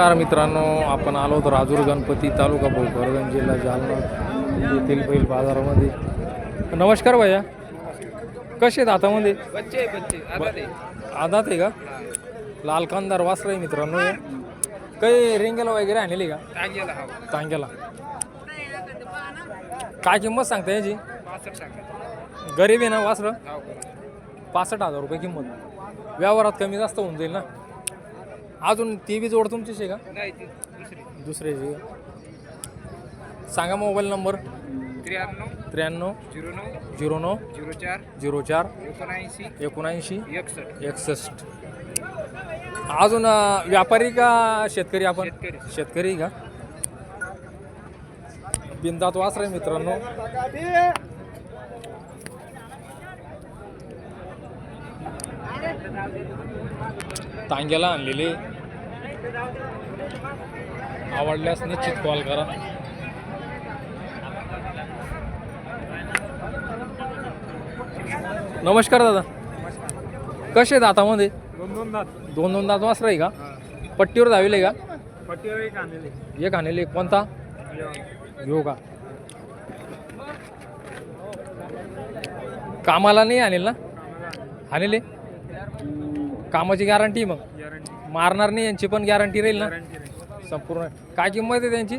नमस्कार मित्रांनो आपण आलो होतो राजूर गणपती तालुका भोकरगंज जिल्हा जालना येथील बैल बाजारामध्ये. नमस्कार भैया. कसे आहेत हातामध्ये आदात आहे. का? लाल कांदार वासरा आहे मित्रांनो हे. काही रिंगेला वगैरे आणलेली का? हवा टांग्याला काय किंमत सांगता याची? गरीब आहे ना वासरं? हो. पासष्ट हजार रुपये किंमत. व्यवहारात कमी जास्त होऊन जाईल ना? अजून ती बी जोड तुमचीच आहे का? नाही ती दुसरी. दुसऱ्याची सांगा मोबाईल नंबर. त्र्याण्णव त्र्याण्णव झिरो नऊ झिरो नऊ झिरो चार झिरो चार एकोणऐंशी एकोणऐंशी एकसष्ट. एकसष्ट. अजून अं, व्यापारी का शेतकरी आपण? शेतकरी. शेतकरी का? बिंदात वासर मित्रांनो. तांग्याला आणलेले. आवडल्यास निश्चित कॉल करा. नमस्कार दादा. कसे आहेत हातामध्ये? दोन दोन दात दोन दोन दात वासर आहे का? पट्टीवर धाविले का? पट्टीवर एक आणलेले एक आणलेले कोणता? घेऊ का? कामाला नाही आणेल ना? आणले कामाची गॅरंटी मग. मारणार नाही यांची पण गॅरंटी राहील ना? गॅरंटी संपूर्ण. काय किंमत आहे त्यांची?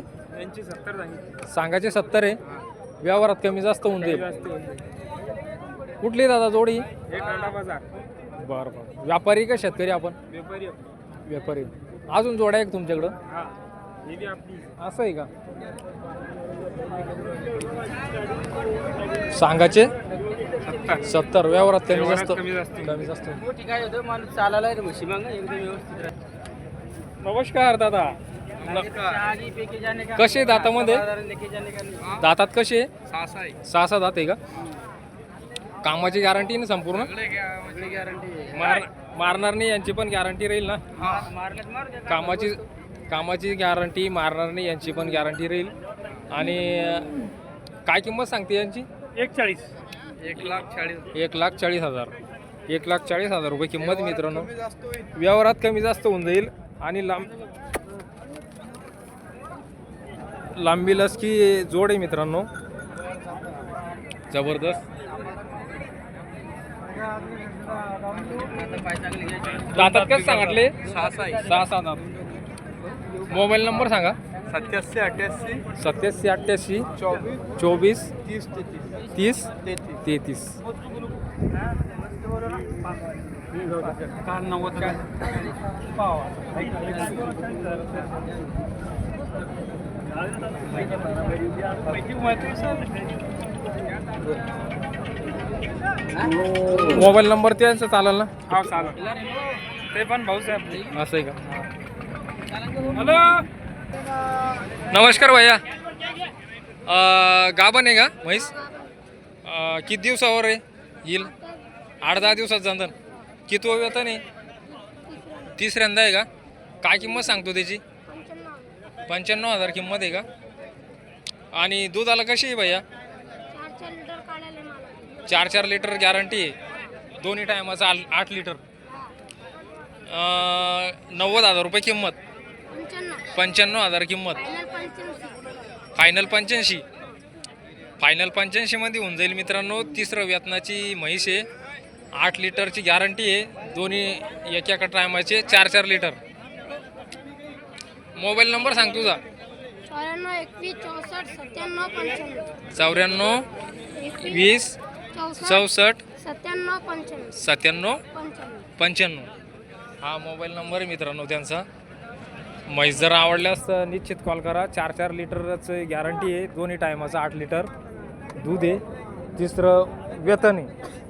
सत्तर सांगितली सांगायचे सत्तर आहे. व्यवहारात कमी जास्त होऊन जाईल. जास्त कुठली दादा जोडी? एक अंडा बाजार. बरं बरं. व्यापारी का शेतकरी आपण? व्यापारी व्यापारी. अजून जोड्या आहे का तुमच्याकडं? हा. ही बी आपली. असं आहे का? सांगाचे सत्तर सत्तर व्यवहारात कमी व्यवहारात जास्त. कमी जास्त. कमी जास्त. मोठी काय होतं माणूस चालायला आहे म्हशी मग एकदम व्यवस्थित नमस्कार दादा. आगे पेके जाने का कसे दातामध्ये? लेके जाने का नहीं दातात कसे? सहा सहा आहे. सहा सहा दात आहे का? कामाची गॅरंटी ना संपूर्ण? सगळे गॅरंटी मार मारणार नाही यांची पण गॅरंटी राहील ना? मारण्यात मार द्या. कामाची कामाची गॅरंटी मारणार नाही यांची पण गॅरंटी राहील. आणि अं, काय किंमत सांगते यांची? एक चाळीस एक लाख चाळीस एक लाख चाळीस हजार. एक लाख चाळीस हजार रुपये किंमत मित्रांनो. व्यवहारात कमी जास्त होऊन जाईल आणि लांब लांबी लसकी जोड आहे मित्रांनो. जबरदस्त. दातात कसं सांगितले? सहा सहा आहे. सहा सहा दात. मोबाईल नंबर सांगा. सत्याऐंशी अठ्याऐंशी सत्याऐंशी अठ्ठ्याऐंशी चोवीस चोवीस तीस तेहतीस. तीस तेहतीस. नव्वद मोबाईल नंबर त्यांचा चालेल ना? हा चालेल. ते पण भाऊसाहेब. असं आहे का? हॅलो? नमस्कार भैया. अं, गाभण आहे का म्हैस? किती दिवसावर आहे? येईल. आठ दहा दिवसात जाणं किती वेतन आहे तिसऱ्यांदा आहे का? काय किंमत सांगतो त्याची? पंच्याण्णव हजार किंमत आहे का? आणि दुधाला कशी आहे भैया? चार चार लिटर गॅरंटी आहे. दोन्ही टायमाचं आल आठ लिटर. नव्वद हजार रुपये किंमत. पंच्याण्णव हजार किंमत. फायनल पंच्याऐंशी. फायनल पंच्याऐंशी फायनल पंच्याऐंशीमध्ये होऊन जाईल मित्रांनो तिसरं वेतनाची म्हैस आहे. आठ लिटरची गॅरंटी आहे. दोन्ही एक एका टायमाचे चार चार लिटर. मोबाईल नंबर सांग तुझा. चौऱ्याण्णव वीस चौसष्ट सत्त्याण्णव सत्त्याण्णव पंच्याण्णव. पंच्याण्णव. हा मोबाईल नंबर आहे मित्रांनो त्यांचा. म्हैस जर आवडल्यास निश्चित कॉल करा. चार चार लिटरचं गॅरंटी आहे. दोन्ही टायमाचं आठ लिटर दूध आहे. तिसरं वेतन आहे.